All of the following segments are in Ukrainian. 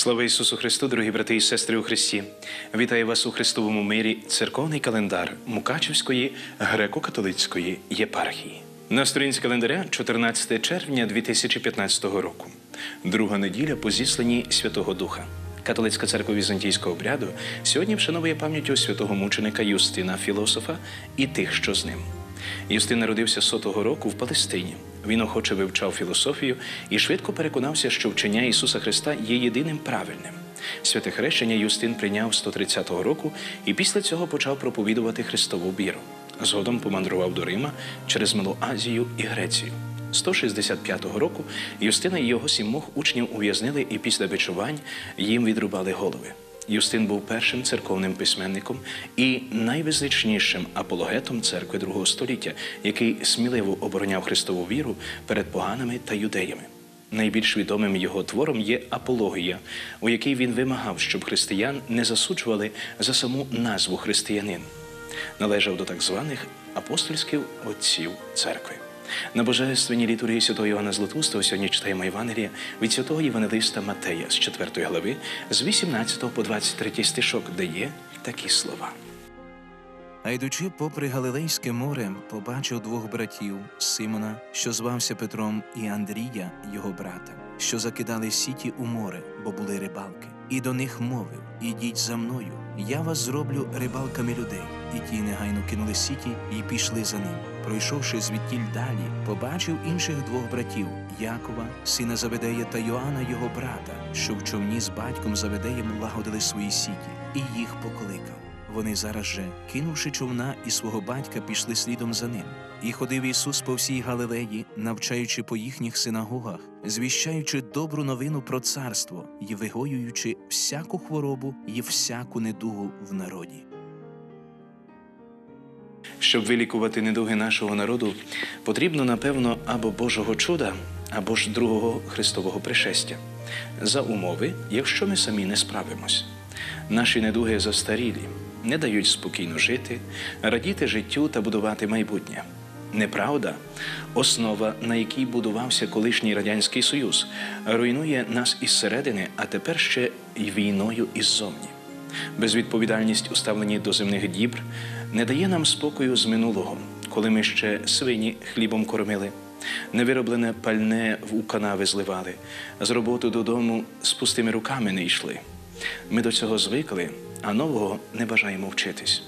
Слава Ісусу Христу, дорогі брати і сестри у Христі! Вітаю вас у Христовому мирі, церковний календар Мукачівської греко-католицької єпархії. На сторінці календаря 14 червня 2015 року, друга неділя по зісланні Святого Духа. Католицька церква візантійського обряду сьогодні вшановує пам'яттю святого мученика Юстина Філософа і тих, що з ним. Юстин народився сотого року в Палестині. Він охоче вивчав філософію і швидко переконався, що вчення Ісуса Христа є єдиним правильним. Святе хрещення Юстин прийняв 130-го року і після цього почав проповідувати Христову віру. Згодом помандрував до Рима через Малу Азію і Грецію. 165 року Юстина і його сімох учнів ув'язнили і після бичувань їм відрубали голови. Юстин був першим церковним письменником і найвизначнішим апологетом церкви другого століття, який сміливо обороняв Христову віру перед поганами та юдеями. Найбільш відомим його твором є апологія, у якій він вимагав, щоб християн не засуджували за саму назву християнин. Належав до так званих апостольських отців церкви. На божественній літургії святого Івана Златоустого сьогодні читаємо Євангелія від святого Євангелиста Матея з 4 глави, з 18 по 23 стишок, де є такі слова. А йдучи попри Галилейське море, побачив двох братів Симона, що звався Петром, і Андрія, його брата, що закидали сіті у море, бо були рибалки. І до них мовив: Ідіть за мною, я вас зроблю рибалками людей. І ті негайно кинули сіті і пішли за ним. Пройшовши звідтіль далі, побачив інших двох братів Якова, сина Заведея та Йоанна, його брата, що в човні з батьком Заведеєм лагодили свої сіті, і їх покликав. Вони зараз же, кинувши човна і свого батька, пішли слідом за ним. І ходив Ісус по всій Галилеї, навчаючи по їхніх синагогах, звіщаючи добру новину про царство і вигоюючи всяку хворобу і всяку недугу в народі. Щоб вилікувати недуги нашого народу, потрібно, напевно, або Божого чуда, або ж другого Христового пришестя. За умови, якщо ми самі не справимось. Наші недуги застарілі, не дають спокійно жити, радіти життю та будувати майбутнє. Неправда, основа, на якій будувався колишній радянський союз, руйнує нас із середини, а тепер ще й війною іззовні. Безвідповідальність у ставленні до земних дібр не дає нам спокою з минулого, коли ми ще свині хлібом кормили, невироблене пальне в канави зливали, з роботи додому з пустими руками не йшли. Ми до цього звикли, а нового не бажаємо вчитись.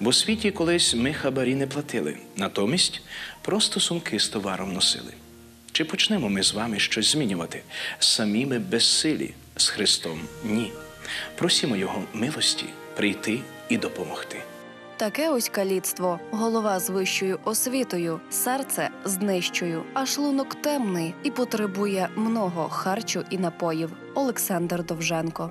Бо світі колись ми хабарі не платили, натомість просто сумки з товаром носили. Чи почнемо ми з вами щось змінювати? Самі ми безсилі з Христом? Ні. Просімо Його милості прийти і допомогти. Таке ось каліцтво, голова з вищою освітою, серце з нижчою, а шлунок темний і потребує много харчу і напоїв. Олександр Довженко.